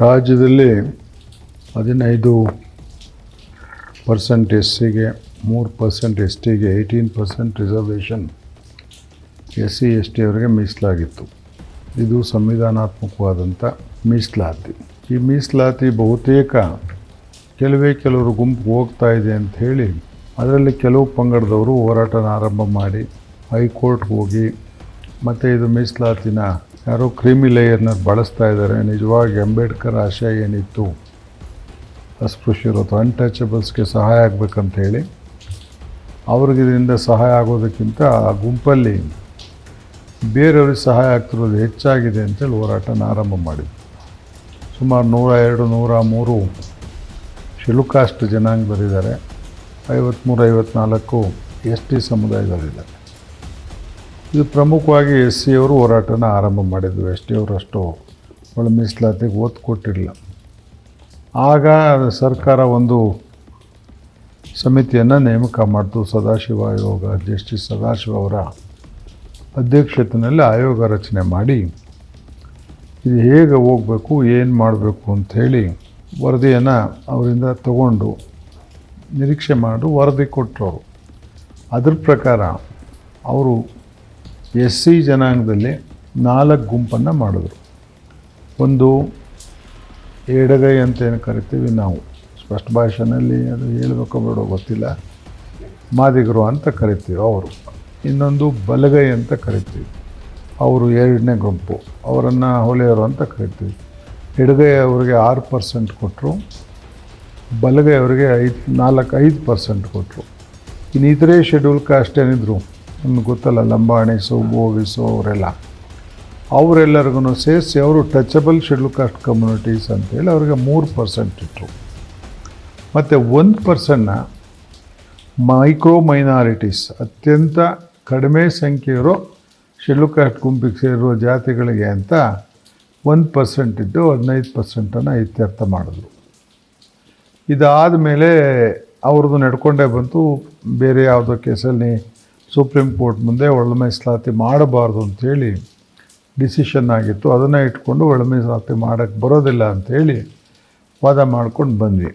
ರಾಜ್ಯದಲ್ಲಿ ಹದಿನೈದು percent S ಸಿಗೆ ಮೂರು ಪರ್ಸೆಂಟ್ ಎಸ್ ಟಿಗೆ eighteen percent reservation S C S T ಮೀಸಲಾಗಿತ್ತು. ಇದು ಸಂವಿಧಾನಾತ್ಮಕವಾದಂಥ ಮೀಸಲಾತಿ. ಈ ಮೀಸಲಾತಿ ಬಹುತೇಕ ಕೆಲವೇ ಕೆಲವರು ಗುಂಪು ಹೋಗ್ತಾ ಇದೆ ಅಂತ ಹೇಳಿ, ಅದರಲ್ಲಿ ಕೆಲವು ಪಂಗಡದವರು ಹೋರಾಟನ ಆರಂಭ ಮಾಡಿ ಹೈಕೋರ್ಟ್ಗೆ ಹೋಗಿ ಮತ್ತು ಇದು ಮೀಸಲಾತಿನ ಯಾರೋ ಕ್ರೀಮಿ ಲೇಯರ್ನ ಬಳಸ್ತಾ ಇದ್ದಾರೆ. ನಿಜವಾಗಿ ಅಂಬೇಡ್ಕರ್ ಆಶಯ ಏನಿತ್ತು? ಅಸ್ಪೃಶ್ಯರು ಅಥವಾ ಅನ್ಟಚಬಲ್ಸ್ಗೆ ಸಹಾಯ ಆಗಬೇಕಂತ ಹೇಳಿ ಅವ್ರಿಗೆ ಇದರಿಂದ ಸಹಾಯ ಆಗೋದಕ್ಕಿಂತ ಆ ಗುಂಪಲ್ಲಿ ಬೇರೆಯವ್ರಿಗೆ ಸಹಾಯ ಆಗ್ತಿರೋದು ಹೆಚ್ಚಾಗಿದೆ ಅಂತೇಳಿ ಹೋರಾಟನ ಆರಂಭ ಮಾಡಿದ್ರು. ಸುಮಾರು ನೂರ ಎರಡು ನೂರ ಮೂರು ಶಿಲುಕಾಸ್ಟ್ ಜನಾಂಗದವರಿದ್ದಾರೆ ಐವತ್ತ್ಮೂರು ಐವತ್ನಾಲ್ಕು ಎಸ್ ಟಿ ಸಮುದಾಯದವರಿದ್ದಾರೆ ಇದು ಪ್ರಮುಖವಾಗಿ ಎಸ್ ಸಿ ಅವರು ಹೋರಾಟನ ಆರಂಭ ಮಾಡಿದ್ವಿ. ಎಸ್ ಟಿ ಅವರು ಅಷ್ಟು ಒಳ ಮೀಸಲಾತಿಗೆ ಒತ್ತು ಕೊಟ್ಟಿರಲಿಲ್ಲ. ಆಗ ಸರ್ಕಾರ ಒಂದು ಸಮಿತಿಯನ್ನು ನೇಮಕ ಮಾಡಿತು. ಸದಾಶಿವ ಆಯೋಗ ಜಸ್ಟಿಸ್ ಸದಾಶಿವ ಅವರ ಅಧ್ಯಕ್ಷತೆಯಲ್ಲಿ ಆಯೋಗ ರಚನೆ ಮಾಡಿ, ಇದು ಹೇಗೆ ಹೋಗಬೇಕು, ಏನು ಮಾಡಬೇಕು ಅಂಥೇಳಿ ವರದಿಯನ್ನು ಅವರಿಂದ ತಗೊಂಡು ನಿರೀಕ್ಷೆ ಮಾಡು ವರದಿ ಕೊಟ್ಟರು ಅದ್ರ ಪ್ರಕಾರ ಅವರು ಎಸ್ ಸಿ ಜನಾಂಗದಲ್ಲಿ ನಾಲ್ಕು ಗುಂಪನ್ನು ಮಾಡಿದ್ರು. ಒಂದು ಎಡಗೈ ಅಂತ ಏನು ಕರಿತೀವಿ ನಾವು. ಸ್ಪಷ್ಟ ಭಾಷೆನಲ್ಲಿ ಅದು ಹೇಳಬೇಕು ಬೇಡೋ ಗೊತ್ತಿಲ್ಲ. ಮಾದಿಗರು ಅಂತ ಕರಿತೀವಿ ಅವರು. ಇನ್ನೊಂದು ಬಲಗೈ ಅಂತ ಕರಿತೀವಿ. ಅವರು ಎರಡನೇ ಗುಂಪು. ಅವರನ್ನು ಹೊಲೆಯರು ಅಂತ ಕರಿತೀವಿ. ಎಡಗೈ ಅವರಿಗೆ ಆರು ಪರ್ಸೆಂಟ್ ಕೊಟ್ಟರು ಬಲಗೈ ಅವರಿಗೆ ಐದು ನಾಲ್ಕು ಐದು ಪರ್ಸೆಂಟ್ ಕೊಟ್ಟರು ಇನ್ನು ಶೆಡ್ಯೂಲ್ ಕಾಸ್ಟ್ ಏನಿದ್ರು ನಮ್ಗೆ ಗೊತ್ತಲ್ಲ, ಲಂಬಾಣಿಸು ಬೋವಿಸು ವಿಸೋ ಅವರೆಲ್ಲ. ಅವರೆಲ್ಲರಿಗೂ ಸೇರಿಸಿ ಅವರು ಟಚಬಲ್ ಶೆಡ್ಯೂಲ್ ಕಾಸ್ಟ್ ಕಮ್ಯುನಿಟೀಸ್ ಅಂತೇಳಿ ಅವ್ರಿಗೆ ಮೂರು ಪರ್ಸೆಂಟ್ ಇಟ್ಟರು ಮತ್ತು ಒಂದು ಪರ್ಸೆಂಟ್ನ ಮೈಕ್ರೋ ಮೈನಾರಿಟೀಸ್ ಅತ್ಯಂತ ಕಡಿಮೆ ಸಂಖ್ಯೆ ಇರೋ ಶೆಡ್ಯೂಲ್ ಕಾಸ್ಟ್ ಗುಂಪಿಗೆ ಸೇರಿರೋ ಜಾತಿಗಳಿಗೆ ಅಂತ ಒಂದು ಪರ್ಸೆಂಟ್ ಇದ್ದು ಹದಿನೈದು ಪರ್ಸೆಂಟನ್ನು ಇತ್ಯರ್ಥ ಮಾಡಿದ್ರು. ಇದಾದ ಮೇಲೆ ಅವ್ರದ್ದು ನಡ್ಕೊಂಡೇ ಬಂತು, ಬೇರೆ ಯಾವುದೋ ಕೇಸಲ್ಲಿ ಸುಪ್ರೀಂ ಕೋರ್ಟ್ ಮುಂದೆ ಒಳ ಮೀಸಲಾತಿ ಮಾಡಬಾರ್ದು ಅಂಥೇಳಿ ಡಿಸಿಷನ್ ಆಗಿತ್ತು. ಅದನ್ನು ಇಟ್ಕೊಂಡು ಒಳ ಮೀಸಲಾತಿ ಮಾಡೋಕ್ಕೆ ಬರೋದಿಲ್ಲ ಅಂಥೇಳಿ ವಾದ ಮಾಡ್ಕೊಂಡು ಬಂದ್ವಿ.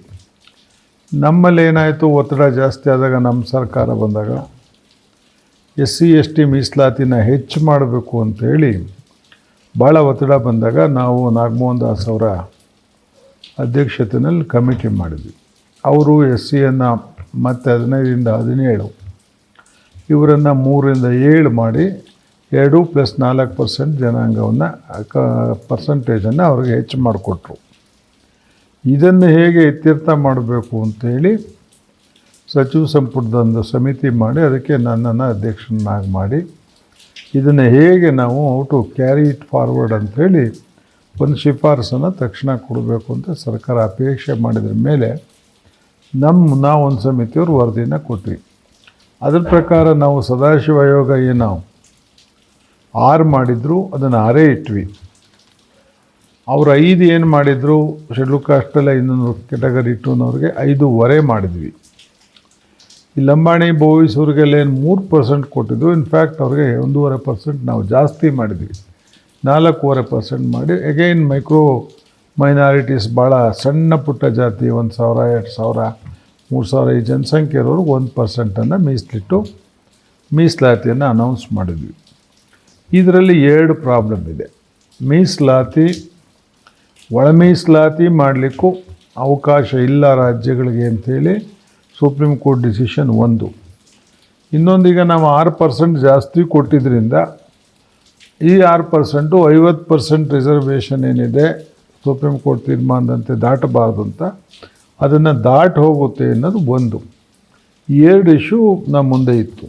ನಮ್ಮಲ್ಲಿ ಏನಾಯಿತು? ಒತ್ತಡ ಜಾಸ್ತಿ ಆದಾಗ ನಮ್ಮ ಸರ್ಕಾರ ಬಂದಾಗ ಎಸ್ ಸಿ ಎಸ್ ಟಿ ಮೀಸಲಾತಿನ ಹೆಚ್ಚು ಮಾಡಬೇಕು ಅಂಥೇಳಿ ಭಾಳ ಒತ್ತಡ ಬಂದಾಗ ನಾವು ನಾಗಮೋಹನ್ ದಾಸ್ ಅವರ ಅಧ್ಯಕ್ಷತೆಯಲ್ಲಿ ಕಮಿಟಿ ಮಾಡಿದ್ವಿ. ಅವರು ಎಸ್ ಸಿಯನ್ನು ಮತ್ತು ಹದಿನೈದರಿಂದ ಹದಿನೇಳು ಇವರನ್ನು ಮೂರರಿಂದ ಏಳು ಮಾಡಿ ಎರಡು ಪ್ಲಸ್ ನಾಲ್ಕು ಪರ್ಸೆಂಟ್ ಜನಾಂಗವನ್ನು, ಕ, ಪರ್ಸಂಟೇಜನ್ನು ಅವ್ರಿಗೆ ಹೆಚ್ಚು ಮಾಡಿಕೊಟ್ರು. ಇದನ್ನು ಹೇಗೆ ಇತ್ಯರ್ಥ ಮಾಡಬೇಕು ಅಂತೇಳಿ ಸಚಿವ ಸಂಪುಟದೊಂದು ಸಮಿತಿ ಮಾಡಿ ಅದಕ್ಕೆ ನನ್ನನ್ನು ಅಧ್ಯಕ್ಷನಾಗಿ ಮಾಡಿ. ಇದನ್ನು ಹೇಗೆ ನಾವು ಟು ಕ್ಯಾರಿ ಇಟ್ ಫಾರ್ವರ್ಡ್ ಅಂಥೇಳಿ ಒಂದು ಶಿಫಾರಸನ್ನು ತಕ್ಷಣ ಕೊಡಬೇಕು ಅಂತ ಸರ್ಕಾರ ಅಪೇಕ್ಷೆ ಮಾಡಿದ್ರ ಮೇಲೆ ನಮ್ಮ ಒಂದು ಸಮಿತಿಯವರು ವರದಿನ ಕೊಟ್ವಿ. ಅದ್ರ ಪ್ರಕಾರ ನಾವು ಸದಾಶಿವ ಯೋಗ ಏನು ಆರು ಮಾಡಿದ್ರು, ಅದನ್ನು ಆರೇ ಇಟ್ವಿ. ಅವ್ರು ಐದು ಏನು ಮಾಡಿದರು ಶೆಡ್ಯೂಲ್ ಕಾಸ್ಟೆಲ್ಲ ಇನ್ನೊಂದು ಕೆಟಗರಿ ಟೂನವ್ರಿಗೆ ಐದೂವರೆ ಮಾಡಿದ್ವಿ. ಈ ಲಂಬಾಣಿ ಬೋಯಿಸೋರಿಗೆಲ್ಲ ಏನು ಮೂರು ಪರ್ಸೆಂಟ್ ಕೊಟ್ಟಿದ್ದು ಇನ್ಫ್ಯಾಕ್ಟ್ ಅವ್ರಿಗೆ ಒಂದೂವರೆ ಪರ್ಸೆಂಟ್ ನಾವು ಜಾಸ್ತಿ ಮಾಡಿದ್ವಿ. ನಾಲ್ಕೂವರೆ ಪರ್ಸೆಂಟ್ ಮಾಡಿ, ಅಗೈನ್ ಮೈಕ್ರೋ ಮೈನಾರಿಟೀಸ್ ಭಾಳ ಸಣ್ಣ ಪುಟ್ಟ ಜಾತಿ, ಒಂದು ಸಾವಿರ, ಎರಡು ಸಾವಿರ. ಮೂರು ಸಾವಿರ ಈ ಜನಸಂಖ್ಯೆ ಇರೋರಿಗೆ ಒಂದು ಪರ್ಸೆಂಟನ್ನು ಮೀಸಲಿಟ್ಟು ಮೀಸಲಾತಿಯನ್ನು ಅನೌನ್ಸ್ ಮಾಡಿದ್ವಿ. ಇದರಲ್ಲಿ ಎರಡು ಪ್ರಾಬ್ಲಮ್ ಇದೆ. ಮೀಸಲಾತಿ ಒಳ ಮೀಸಲಾತಿ ಮಾಡಲಿಕ್ಕೂ ಅವಕಾಶ ಇಲ್ಲ ರಾಜ್ಯಗಳಿಗೆ ಅಂಥೇಳಿ ಸುಪ್ರೀಂ ಕೋರ್ಟ್ ಡಿಸಿಷನ್ ಒಂದು. ಇನ್ನೊಂದೀಗ ನಾವು ಆರು ಪರ್ಸೆಂಟ್ ಜಾಸ್ತಿ ಕೊಟ್ಟಿದ್ದರಿಂದ ಈ ಆರು ಪರ್ಸೆಂಟು ಐವತ್ತು ಪರ್ಸೆಂಟ್ ರಿಸರ್ವೇಷನ್ ಏನಿದೆ ಸುಪ್ರೀಂ ಕೋರ್ಟ್ ತೀರ್ಮಾನದಂತೆ ದಾಟಬಾರ್ದು ಅಂತ ಅದನ್ನು ದಾಟಿ ಹೋಗುತ್ತೆ ಅನ್ನೋದು ಒಂದು. ಎರಡು ಇಶ್ಯೂ ನಮ್ಮ ಮುಂದೆ ಇತ್ತು.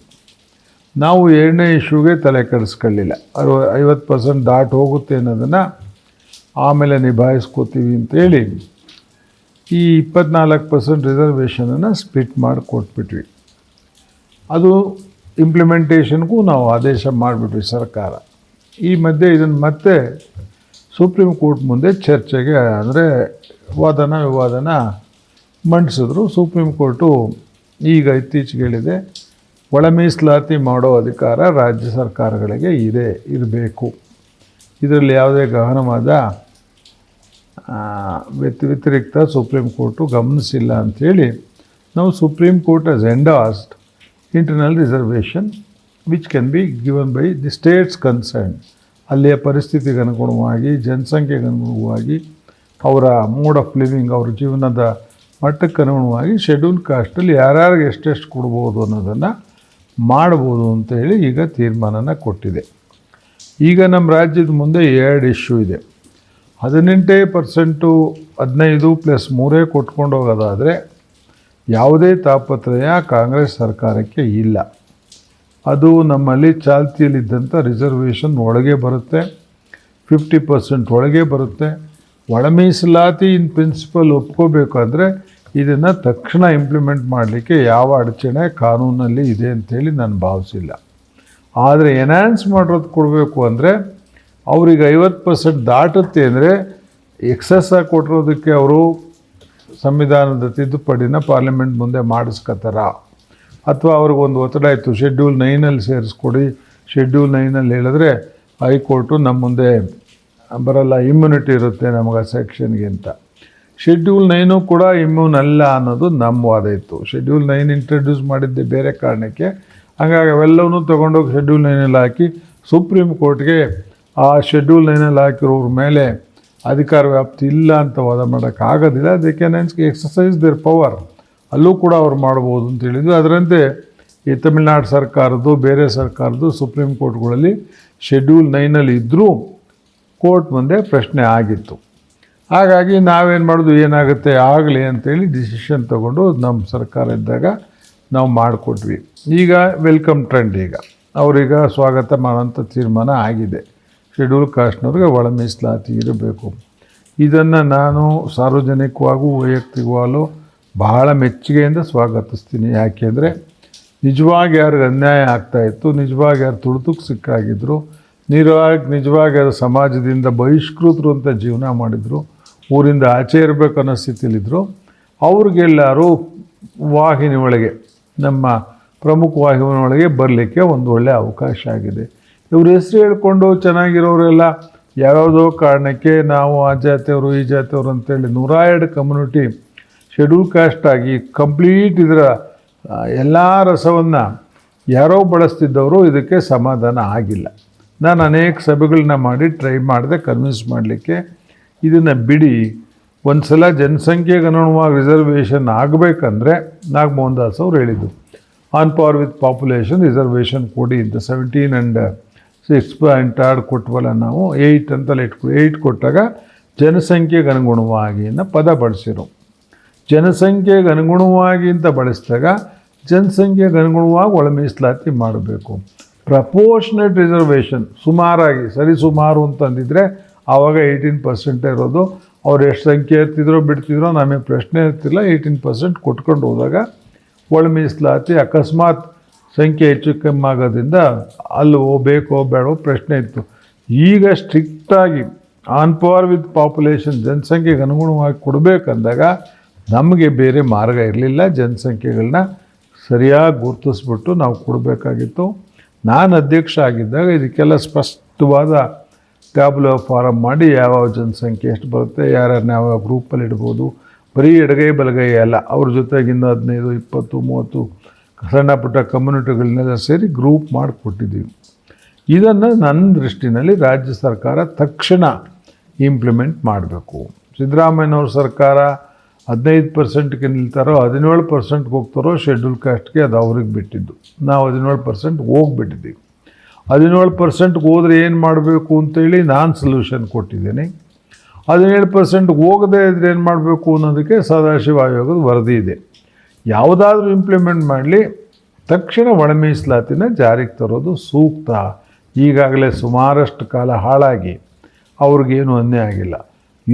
ನಾವು ಎರಡನೇ ಇಶ್ಯೂಗೆ ತಲೆ ಕೆಡಿಸ್ಕೊಳ್ಳಿಲ್ಲ. ಅರವ, ಐವತ್ತು ಪರ್ಸೆಂಟ್ ದಾಟಿ ಹೋಗುತ್ತೆ ಅನ್ನೋದನ್ನು ಆಮೇಲೆ ನಿಭಾಯಿಸ್ಕೋತೀವಿ ಅಂತೇಳಿ ಈ ಇಪ್ಪತ್ನಾಲ್ಕು ಪರ್ಸೆಂಟ್ ರಿಸರ್ವೇಷನನ್ನು ಸ್ಪ್ಲಿಟ್ ಮಾಡಿ ಕೊಟ್ಬಿಟ್ವಿ. ಅದು ಇಂಪ್ಲಿಮೆಂಟೇಷನ್ಗೂ ನಾವು ಆದೇಶ ಮಾಡಿಬಿಟ್ವಿ ಸರ್ಕಾರ. ಈ ಮಧ್ಯೆ ಇದನ್ನು ಮತ್ತೆ ಸುಪ್ರೀಂ ಕೋರ್ಟ್ ಮುಂದೆ ಚರ್ಚೆಗೆ, ಅಂದರೆ ವಾದನ ವಿವಾದನ ಮಂಡಿಸಿದ್ರು. ಸುಪ್ರೀಂ ಕೋರ್ಟು ಈಗ ಇತ್ತೀಚೆಗೆ ಹೇಳಿದೆ ಒಳ ಮೀಸಲಾತಿ ಮಾಡೋ ಅಧಿಕಾರ ರಾಜ್ಯ ಸರ್ಕಾರಗಳಿಗೆ ಇದೆ, ಇರಬೇಕು. ಇದರಲ್ಲಿ ಯಾವುದೇ ಗಹನವಾದ ವ್ಯತಿ, ವ್ಯತಿರಿಕ್ತ ಸುಪ್ರೀಂ ಕೋರ್ಟು ಗಮನಿಸಿಲ್ಲ ಅಂಥೇಳಿ ನಾವು supreme court as endorsed internal reservation which can be given by the states concern ಅಲ್ಲಿಯ ಪರಿಸ್ಥಿತಿಗೆ ಅನುಗುಣವಾಗಿ ಜನಸಂಖ್ಯೆಗೆ ಅನುಗುಣವಾಗಿ ಅವರ ಮೋಡ್ ಆಫ್ ಲಿವಿಂಗ್ ಅವರ ಜೀವನದ ಮಟ್ಟಕ್ಕೆ ಅನುಗುಣವಾಗಿ ಶೆಡ್ಯೂಲ್ ಕಾಸ್ಟಲ್ಲಿ ಯಾರ್ಯಾರಿಗೆ ಎಷ್ಟೆಷ್ಟು ಕೊಡ್ಬೋದು ಅನ್ನೋದನ್ನು ಮಾಡ್ಬೋದು ಅಂತೇಳಿ ಈಗ ತೀರ್ಮಾನನ ಕೊಟ್ಟಿದೆ. ಈಗ ನಮ್ಮ ರಾಜ್ಯದ ಮುಂದೆ ಎರಡು ಇಶ್ಯೂ ಇದೆ. ಹದಿನೆಂಟೇ ಪರ್ಸೆಂಟು ಹದಿನೈದು ಪ್ಲಸ್ ಮೂರೇ ಕೊಟ್ಕೊಂಡು ಹೋಗೋದಾದರೆ ಯಾವುದೇ ತಾಪತ್ರಯ ಕಾಂಗ್ರೆಸ್ ಸರ್ಕಾರಕ್ಕೆ ಇಲ್ಲ. ಅದು ನಮ್ಮಲ್ಲಿ ಚಾಲ್ತಿಯಲ್ಲಿದ್ದಂಥ ರಿಸರ್ವೇಷನ್ ಒಳಗೆ ಬರುತ್ತೆ. ಫಿಫ್ಟಿ ಪರ್ಸೆಂಟ್ ಒಳಗೆ ಬರುತ್ತೆ. ಒಳ ಮೀಸಲಾತಿ ಇನ್ ಪ್ರಿನ್ಸಿಪಲ್ ಒಪ್ಕೋಬೇಕಾದ್ರೆ ಇದನ್ನು ತಕ್ಷಣ ಇಂಪ್ಲಿಮೆಂಟ್ ಮಾಡಲಿಕ್ಕೆ ಯಾವ ಅಡಚಣೆ ಕಾನೂನಲ್ಲಿ ಇದೆ ಅಂತೇಳಿ ನಾನು ಭಾವಿಸಿಲ್ಲ. ಆದರೆ ಎನ್ಹ್ಯಾನ್ಸ್ ಮಾಡೋದು ಕೊಡಬೇಕು ಅಂದರೆ ಅವ್ರಿಗೆ ಐವತ್ತು ಪರ್ಸೆಂಟ್ ದಾಟುತ್ತೆ ಅಂದರೆ ಎಕ್ಸಸ್ ಆಗಿ ಕೊಟ್ಟಿರೋದಕ್ಕೆ ಅವರು ಸಂವಿಧಾನದ ತಿದ್ದುಪಡಿನ ಪಾರ್ಲಿಮೆಂಟ್ ಮುಂದೆ ಮಾಡಿಸ್ಕೊತಾರ ಅಥವಾ ಅವ್ರಿಗೊಂದು ಒತ್ತಡ ಇತ್ತು ಶೆಡ್ಯೂಲ್ ನೈನಲ್ಲಿ ಸೇರಿಸ್ಕೊಡಿ ಶೆಡ್ಯೂಲ್ ನೈನಲ್ಲಿ ಹೇಳಿದ್ರೆ ಹೈಕೋರ್ಟು ನಮ್ಮ ಮುಂದೆ ಬರಲ್ಲ ಇಮ್ಯುನಿಟಿ ಇರುತ್ತೆ ನಮಗೆ ಆ ಸೆಕ್ಷನ್ಗಿಂತ ಶೆಡ್ಯೂಲ್ ನೈನು ಕೂಡ ಇಮ್ಯೂನ್ ಅಲ್ಲ ಅನ್ನೋದು ನಮ್ಮ ವಾದ ಇತ್ತು. ಶೆಡ್ಯೂಲ್ ನೈನ್ ಇಂಟ್ರಡ್ಯೂಸ್ ಮಾಡಿದ್ದೆ ಬೇರೆ ಕಾರಣಕ್ಕೆ. ಹಾಗಾಗಿ ಅವೆಲ್ಲವನ್ನೂ ತೊಗೊಂಡೋಗಿ ಶೆಡ್ಯೂಲ್ ನೈನಲ್ಲಿ ಹಾಕಿ ಸುಪ್ರೀಂ ಕೋರ್ಟ್ಗೆ ಆ ಶೆಡ್ಯೂಲ್ ನೈನಲ್ಲಿ ಹಾಕಿರೋರ ಮೇಲೆ ಅಧಿಕಾರ ವ್ಯಾಪ್ತಿ ಇಲ್ಲ ಅಂತ ವಾದ ಮಾಡೋಕ್ಕಾಗೋದಿಲ್ಲ they can exercise their power ಅಲ್ಲೂ ಕೂಡ ಅವ್ರು ಮಾಡ್ಬೋದು ಅಂತ ಹೇಳಿದ್ರು. ಅದರಂತೆ ಈ ತಮಿಳ್ನಾಡು ಸರ್ಕಾರದ್ದು, ಬೇರೆ ಸರ್ಕಾರದ್ದು ಸುಪ್ರೀಂ ಕೋರ್ಟ್ಗಳಲ್ಲಿ ಶೆಡ್ಯೂಲ್ ನೈನಲ್ಲಿ ಇದ್ದರೂ ಕೋರ್ಟ್ ಮುಂದೆ ಪ್ರಶ್ನೆ ಆಗಿತ್ತು. ಹಾಗಾಗಿ ನಾವೇನು ಮಾಡೋದು, ಏನಾಗುತ್ತೆ, ಆಗಲಿ ಅಂತೇಳಿ ಡಿಸಿಷನ್ ತಗೊಂಡು ನಮ್ಮ ಸರ್ಕಾರ ಇದ್ದಾಗ ನಾವು ಮಾಡಿಕೊಟ್ವಿ. ಈಗ ವೆಲ್ಕಮ್ ಟ್ರೆಂಡ್ ಈಗ. ಅವರೀಗ ಸ್ವಾಗತ ಮಾಡೋಂಥ ತೀರ್ಮಾನ ಆಗಿದೆ. ಶೆಡ್ಯೂಲ್ ಕಾಸ್ಟ್ನವ್ರಿಗೆ ಒಳ ಮೀಸಲಾತಿ ಇರಬೇಕು. ಇದನ್ನು ನಾನು ಸಾರ್ವಜನಿಕವಾಗೂ ವೈಯಕ್ತಿಕವಾಗಲೂ ಬಹಳ ಮೆಚ್ಚುಗೆಯಿಂದ ಸ್ವಾಗತಿಸ್ತೀನಿ. ಯಾಕೆಂದರೆ ನಿಜವಾಗಿ ಯಾರಿಗೆ ಅನ್ಯಾಯ ಆಗ್ತಾಯಿತ್ತು ನಿಜವಾಗಿ ಯಾರು ತುಳಿತಕ್ಕೆ ಸಿಕ್ಕಾಗಿದ್ರು ನಿಜವಾಗಿ ನಿಜವಾಗಿ ಅದು ಸಮಾಜದಿಂದ ಬಹಿಷ್ಕೃತರು ಅಂತ ಜೀವನ ಮಾಡಿದರು, ಊರಿಂದ ಆಚೆ ಇರಬೇಕು ಅನ್ನೋ ಸ್ಥಿತಿಲಿದ್ದರು ಅವ್ರಿಗೆಲ್ಲರೂ ವಾಹಿನಿ ಒಳಗೆ, ನಮ್ಮ ಪ್ರಮುಖ ವಾಹಿನಿ ಒಳಗೆ ಬರಲಿಕ್ಕೆ ಒಂದು ಒಳ್ಳೆಯ ಅವಕಾಶ ಆಗಿದೆ. ಇವ್ರ ಹೆಸರು ಹೇಳ್ಕೊಂಡು ಚೆನ್ನಾಗಿರೋರೆಲ್ಲ ಯಾವ್ಯಾವುದೋ ಕಾರಣಕ್ಕೆ ನಾವು ಆ ಜಾತಿಯವರು, ಈ ಜಾತಿಯವರು ಅಂತೇಳಿ ನೂರ ಎರಡು ಕಮ್ಯುನಿಟಿ ಶೆಡ್ಯೂಲ್ ಕಾಸ್ಟ್ ಆಗಿ ಕಂಪ್ಲೀಟ್ ಇದರ ಎಲ್ಲ ರಸವನ್ನು ಯಾರೋ ಬಳಸ್ತಿದ್ದವರು ಇದಕ್ಕೆ ಸಮಾಧಾನ ಆಗಿಲ್ಲ. ನಾನು ಅನೇಕ ಸಭೆಗಳನ್ನ ಮಾಡಿ ಟ್ರೈ ಮಾಡಿದೆ ಕನ್ವಿನ್ಸ್ ಮಾಡಲಿಕ್ಕೆ ಇದನ್ನು ಬಿಡಿ. ಒಂದು ಸಲ ಜನಸಂಖ್ಯೆಗೆ ಅನುಗುಣವಾಗಿ ರಿಸರ್ವೇಷನ್ ಆಗಬೇಕಂದ್ರೆ ನಾಗಮೋಹನ್ ದಾಸ್ ಅವ್ರು ಹೇಳಿದ್ದು on power with population reservation ಕೊಡಿ ಅಂತ. ಸೆವೆಂಟೀನ್ ಆ್ಯಂಡ್ ಸಿಕ್ಸ್ ಪಾಯಿಂಟ್ ಆರ್ಡ್ ಕೊಟ್ಟವಲ್ಲ ನಾವು ಏಯ್ಟ್ ಅಂತಲೇ ಇಟ್ಕೊ ಏಯ್ಟ್ ಕೊಟ್ಟಾಗ ಜನಸಂಖ್ಯೆಗೆ ಅನುಗುಣವಾಗಿ ಅನ್ನೋ ಪದ ಬಳಸಿರು. ಜನಸಂಖ್ಯೆಗೆ ಅನುಗುಣವಾಗಿ ಅಂತ ಬಳಸಿದಾಗ ಜನಸಂಖ್ಯೆಗೆ ಅನುಗುಣವಾಗಿ ಒಳ ಮೀಸಲಾತಿ ಮಾಡಬೇಕು. ಪ್ರಪೋರ್ಷನೇಟ್ ರಿಸರ್ವೇಷನ್ ಸುಮಾರಾಗಿ, ಸರಿ ಸುಮಾರು ಅಂತಂದಿದ್ರೆ ಆವಾಗ ಏಯ್ಟೀನ್ ಪರ್ಸೆಂಟ್ ಇರೋದು. ಅವ್ರು ಎಷ್ಟು ಸಂಖ್ಯೆ ಇರ್ತಿದ್ರೋ ಬಿಡ್ತಿದ್ರೋ, ನಮಗೆ ಪ್ರಶ್ನೆ ಇರ್ತಿಲ್ಲ. ಏಯ್ಟೀನ್ ಪರ್ಸೆಂಟ್ ಕೊಟ್ಕೊಂಡು ಹೋದಾಗ ಒಳ ಮೀಸಲಾತಿ ಅಕಸ್ಮಾತ್ ಸಂಖ್ಯೆ ಹೆಚ್ಚು ಕಮ್ಮಿ ಆಗೋದ್ರಿಂದ ಅಲ್ಲಿ, ಬೇಕೋ ಬೇಡೋ ಪ್ರಶ್ನೆ ಇತ್ತು. ಈಗ ಸ್ಟ್ರಿಕ್ಟಾಗಿ ಆನ್ ಪವರ್ ವಿತ್ ಪಾಪ್ಯುಲೇಷನ್ ಜನಸಂಖ್ಯೆಗೆ ಅನುಗುಣವಾಗಿ ಕೊಡಬೇಕಂದಾಗ, ನಮಗೆ ಬೇರೆ ಮಾರ್ಗ ಇರಲಿಲ್ಲ. ಜನಸಂಖ್ಯೆಗಳನ್ನ ಸರಿಯಾಗಿ ಗುರುತಿಸ್ಬಿಟ್ಟು ನಾವು ಕೊಡಬೇಕಾಗಿತ್ತು. ನಾನು ಅಧ್ಯಕ್ಷ ಆಗಿದ್ದಾಗ ಇದಕ್ಕೆಲ್ಲ ಸ್ಪಷ್ಟವಾದ ಟ್ಯಾಬ್ಲೋ ಫಾರಮ್ ಮಾಡಿ ಯಾವ್ಯಾವ ಜನಸಂಖ್ಯೆ ಎಷ್ಟು ಬರುತ್ತೆ, ಯಾರ್ಯಾರನ್ನ ಯಾವ ಗ್ರೂಪಲ್ಲಿ ಇಡ್ಬೋದು, ಬರೀ ಎಡಗೈ ಬಲಗೈ ಅಲ್ಲ, ಅವ್ರ ಜೊತೆಗಿಂದ ಹದಿನೈದು, ಇಪ್ಪತ್ತು, ಮೂವತ್ತು ಸಣ್ಣ ಪುಟ್ಟ ಕಮ್ಯುನಿಟಿಗಳನ್ನೆಲ್ಲ ಸೇರಿ ಗ್ರೂಪ್ ಮಾಡಿಕೊಟ್ಟಿದ್ದೀವಿ. ಇದನ್ನು ನನ್ನ ದೃಷ್ಟಿನಲ್ಲಿ ರಾಜ್ಯ ಸರ್ಕಾರ ತಕ್ಷಣ ಇಂಪ್ಲಿಮೆಂಟ್ ಮಾಡಬೇಕು. ಸಿದ್ದರಾಮಯ್ಯನವ್ರ ಸರ್ಕಾರ ಹದಿನೈದು ಪರ್ಸೆಂಟ್ಗೆ ನಿಲ್ತಾರೋ, ಹದಿನೇಳು ಪರ್ಸೆಂಟ್ಗೆ ಹೋಗ್ತಾರೋ ಶೆಡ್ಯೂಲ್ ಕಾಸ್ಟ್ಗೆ ಅದು ಅವ್ರಿಗೆ ಬಿಟ್ಟಿದ್ದು. ನಾವು ಹದಿನೇಳು ಪರ್ಸೆಂಟ್ ಹೋಗ್ಬಿಟ್ಟಿದ್ದೀವಿ. ಹದಿನೇಳು ಪರ್ಸೆಂಟ್ಗೆ ಹೋದರೆ ಏನು ಮಾಡಬೇಕು ಅಂತೇಳಿ ನಾನು ಸೊಲ್ಯೂಷನ್ ಕೊಟ್ಟಿದ್ದೀನಿ. ಹದಿನೇಳು ಪರ್ಸೆಂಟ್ ಹೋಗದೇ ಇದ್ರೆ ಏನು ಮಾಡಬೇಕು ಅನ್ನೋದಕ್ಕೆ ಸದಾಶಿವ ಆಯೋಗದ ವರದಿ ಇದೆ. ಯಾವುದಾದ್ರೂ ಇಂಪ್ಲಿಮೆಂಟ್ ಮಾಡಲಿ, ತಕ್ಷಣ ಒಣ ಮೀಸಲಾತಿನ ಜಾರಿಗೆ ತರೋದು ಸೂಕ್ತ. ಈಗಾಗಲೇ ಸುಮಾರಷ್ಟು ಕಾಲ ಹಾಳಾಗಿ, ಅವ್ರಿಗೇನು ಅನ್ಯ ಆಗಿಲ್ಲ.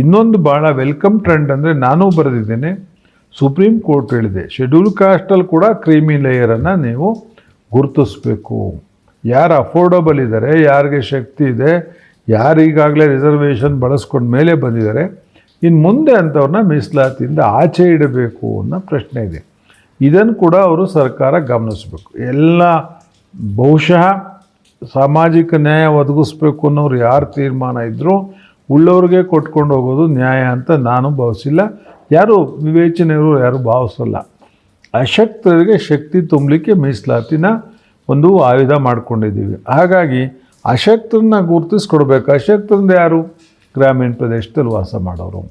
ಇನ್ನೊಂದು ಭಾಳ ವೆಲ್ಕಮ್ ಟ್ರೆಂಡ್ ಅಂದರೆ ನಾನೂ ಬರೆದಿದ್ದೇನೆ. ಸುಪ್ರೀಂ ಕೋರ್ಟ್ ಹೇಳಿದೆ ಶೆಡ್ಯೂಲ್ ಕಾಸ್ಟಲ್ಲಿ ಕೂಡ ಕ್ರೀಮಿ ಲೇಯರನ್ನು ನೀವು ಗುರುತಿಸ್ಬೇಕು. ಯಾರು ಅಫೋರ್ಡಬಲ್ ಇದ್ದಾರೆ ಯಾರಿಗೆ ಶಕ್ತಿ ಇದೆ, ಯಾರು ಈಗಾಗಲೇ ರಿಸರ್ವೇಷನ್ ಬಳಸ್ಕೊಂಡು ಮೇಲೆ ಬಂದಿದ್ದಾರೆ ಇನ್ನು ಮುಂದೆ ಅಂಥವ್ರನ್ನ ಮೀಸಲಾತಿಯಿಂದ ಆಚೆ ಇಡಬೇಕು ಅನ್ನೋ ಪ್ರಶ್ನೆ ಇದೆ. ಇದನ್ನು ಕೂಡ ಅವರು ಸರ್ಕಾರ ಗಮನಿಸಬೇಕು. ಎಲ್ಲ ಬಹುಶಃ ಸಾಮಾಜಿಕ ನ್ಯಾಯ ಒದಗಿಸ್ಬೇಕು ಅನ್ನೋರು ಯಾರು ತೀರ್ಮಾನ ಇದ್ದರೂ ಉಳ್ಳವ್ರಿಗೆ ಕೊಟ್ಕೊಂಡು ಹೋಗೋದು ನ್ಯಾಯ ಅಂತ ನಾನು ಭಾವಿಸಿಲ್ಲ. ಯಾರು ವಿವೇಚನೆಯವರು ಯಾರು ಭಾವಿಸಲ್ಲ. ಅಶಕ್ತರಿಗೆ ಶಕ್ತಿ ತುಂಬಲಿಕ್ಕೆ ಮೀಸಲಾತಿನ ಒಂದು ಆಯುಧ ಮಾಡ್ಕೊಂಡಿದ್ದೀವಿ. ಹಾಗಾಗಿ ಅಶಕ್ತರನ್ನ ಗುರುತಿಸ್ಕೊಡ್ಬೇಕು. ಅಶಕ್ತರಿಂದ ಯಾರು? ಗ್ರಾಮೀಣ ಪ್ರದೇಶದಲ್ಲಿ ವಾಸ ಮಾಡೋರು.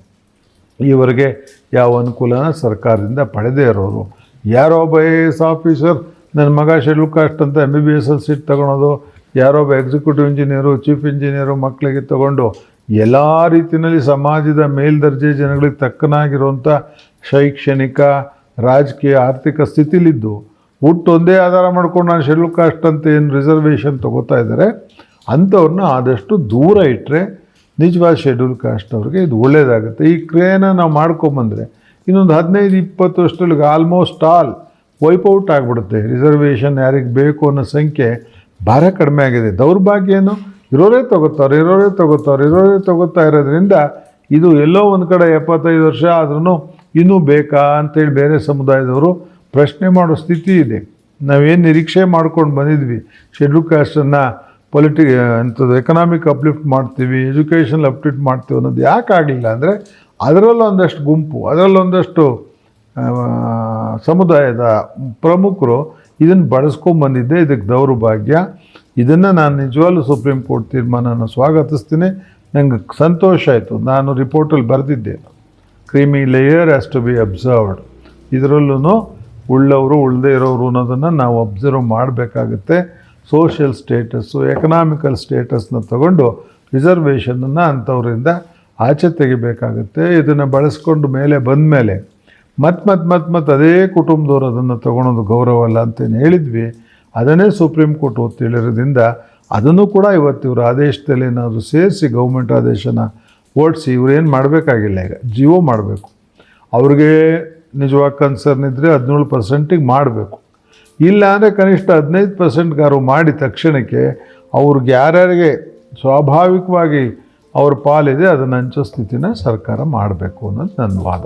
ಈವರೆಗೆ ಯಾವ ಅನುಕೂಲನ ಸರ್ಕಾರದಿಂದ ಪಡೆದೇ ಇರೋರು. ಯಾರೋ ಒಬ್ಬ ಐ ಎ ಎಸ್ ಆಫೀಸರ್, ನನ್ನ ಮಗ ಶೆಡ್ಯೂಲ್ ಕಾಸ್ಟ್ ಅಂತ ಎಂ ಬಿ ಬಿ ಎಸ್ ಅಲ್ಲಿ ಸೀಟ್ ತೊಗೊಳೋದು. ಯಾರೋ ಒಬ್ಬ ಎಕ್ಸಿಕ್ಯೂಟಿವ್ ಇಂಜಿನಿಯರು ಚೀಫ್ ಇಂಜಿನಿಯರು ಮಕ್ಕಳಿಗೆ ತಗೊಂಡು ಎಲ್ಲ ರೀತಿಯಲ್ಲಿ ಸಮಾಜದ ಮೇಲ್ದರ್ಜೆ ಜನಗಳಿಗೆ ತಕ್ಕನಾಗಿರುವಂಥ ಶೈಕ್ಷಣಿಕ, ರಾಜಕೀಯ, ಆರ್ಥಿಕ ಸ್ಥಿತಿಲಿದ್ದು ಹುಟ್ಟು ಒಂದೇ ಆಧಾರ ಮಾಡ್ಕೊಂಡು ನಾನು ಶೆಡ್ಯೂಲ್ ಕಾಸ್ಟ್ ಅಂತ ಏನು ರಿಸರ್ವೇಷನ್ ತೊಗೋತಾ ಇದ್ದಾರೆ, ಅಂಥವ್ರನ್ನ ಆದಷ್ಟು ದೂರ ಇಟ್ಟರೆ ನಿಜವಾದ ಶೆಡ್ಯೂಲ್ ಕಾಸ್ಟ್ ಅವ್ರಿಗೆ ಇದು ಒಳ್ಳೆಯದಾಗುತ್ತೆ ಈ ಕ್ರಿಯೆನ ನಾವು ಮಾಡ್ಕೊಂಬಂದರೆ ಇನ್ನೊಂದು ಹದಿನೈದು, ಇಪ್ಪತ್ತು ವರ್ಷದೊಳಗೆ ಆಲ್ಮೋಸ್ಟ್ ಆಲ್ ವೈಪೌಟ್ ಆಗಿಬಿಡುತ್ತೆ. ರಿಸರ್ವೇಷನ್ ಯಾರಿಗೆ ಬೇಕು ಅನ್ನೋ ಸಂಖ್ಯೆ ಭಾರ ಕಡಿಮೆ ಆಗಿದೆ. ದೌರ್ಭಾಗ್ಯ ಏನು? ಇರೋರೇ ತಗೋತಾರೆ ಇರೋರೇ ತಗೋತಾರೆ, ಇರೋರೇ ತಗೋತಾ ಇರೋದ್ರಿಂದ ಇದು ಎಲ್ಲೋ ಒಂದು ಕಡೆ ಎಪ್ಪತ್ತೈದು ವರ್ಷ ಆದ್ರೂ ಇನ್ನೂ ಬೇಕಾ ಅಂತೇಳಿ ಬೇರೆ ಸಮುದಾಯದವರು ಪ್ರಶ್ನೆ ಮಾಡೋ ಸ್ಥಿತಿ ಇದೆ. ನಾವೇನು ನಿರೀಕ್ಷೆ ಮಾಡ್ಕೊಂಡು ಬಂದಿದ್ವಿ. ಶೆಡ್ಯೂಲ್ ಕ್ಯಾಸ್ಟನ್ನು ಪೊಲಿಟಿ ಅಂಥದ್ದು ಎಕನಾಮಿಕ್ ಅಪ್ಲಿಫ್ಟ್ ಮಾಡ್ತೀವಿ ಎಜುಕೇಷನ್ ಅಪ್ಲಿಫ್ಟ್ ಮಾಡ್ತೀವಿ ಅನ್ನೋದು ಯಾಕೆ ಆಗಲಿಲ್ಲ ಅಂದರೆ ಅದರಲ್ಲೊಂದಷ್ಟು ಗುಂಪು ಅದರಲ್ಲೊಂದಷ್ಟು ಸಮುದಾಯದ ಪ್ರಮುಖರು ಇದನ್ನು ಬಳಸ್ಕೊಂಬಂದಿದ್ದೆ ಇದಕ್ಕೆ ದೌರ್ಭಾಗ್ಯ. ಇದನ್ನು ನಾನು ನಿಜವಾಗ್ಲೂ ಸುಪ್ರೀಂ ಕೋರ್ಟ್ ತೀರ್ಮಾನನ ಸ್ವಾಗತಿಸ್ತೀನಿ. ನಂಗೆ ಸಂತೋಷ ಆಯಿತು. ನಾನು ರಿಪೋರ್ಟಲ್ಲಿ ಬರೆದಿದ್ದೆ. Creamy layer as to be observed ಇದರಲ್ಲೂ ಉಳ್ಳವರು ಉಳ್ಳದೇ ಇರೋರು ಅನ್ನೋದನ್ನು ನಾವು ಅಬ್ಸರ್ವ್ ಮಾಡಬೇಕಾಗುತ್ತೆ. ಸೋಷಿಯಲ್ ಸ್ಟೇಟಸ್ಸು ಎಕನಾಮಿಕಲ್ ಸ್ಟೇಟಸ್ನ ತಗೊಂಡು ರಿಸರ್ವೇಷನನ್ನು ಅಂಥವರಿಂದ ಆಚೆ ತೆಗಿಬೇಕಾಗುತ್ತೆ. ಇದನ್ನು ಬಳಸ್ಕೊಂಡು ಮೇಲೆ ಬಂದ ಮೇಲೆ ಮತ್ತೆ ಮತ್ತೆ ಮತ್ತೆ ಮತ್ತೆ ಅದೇ ಕುಟುಂಬದವ್ರು ಅದನ್ನು ತೊಗೊಳೋದು ಗೌರವ ಅಲ್ಲ ಅಂತೇನು ಹೇಳಿದ್ವಿ. ಅದನ್ನೇ ಸುಪ್ರೀಂ ಕೋರ್ಟ್ ಒತ್ತಿ ಹೇಳಿರೋದ್ರಿಂದ ಅದನ್ನು ಕೂಡ ಇವತ್ತು ಇವರು ಆದೇಶದಲ್ಲಿ ಏನಾದರೂ ಸೇರಿಸಿ ಗೌರ್ಮೆಂಟ್ ಆದೇಶನ ಓಡಿಸಿ ಇವ್ರೇನು ಮಾಡಬೇಕಾಗಿಲ್ಲ ಈಗ ಜಿಯೋ ಮಾಡಬೇಕು. ಅವ್ರಿಗೆ ನಿಜವಾಗಿ ಕನ್ಸರ್ನ್ ಇದ್ದರೆ ಹದಿನೇಳು ಪರ್ಸೆಂಟಿಗೆ ಮಾಡಬೇಕು. ಇಲ್ಲ ಅಂದರೆ ಕನಿಷ್ಠ ಹದಿನೈದು ಪರ್ಸೆಂಟ್ಗಾರು ಮಾಡಿ ತಕ್ಷಣಕ್ಕೆ ಅವ್ರಿಗೆ ಯಾರ್ಯಾರಿಗೆ ಸ್ವಾಭಾವಿಕವಾಗಿ ಅವ್ರ ಪಾಲಿದೆ ಅದನ್ನು ಹಂಚೋ ಸ್ಥಿತಿನ ಸರ್ಕಾರ ಮಾಡಬೇಕು ಅನ್ನೋದು ನನ್ನ ವಾದ.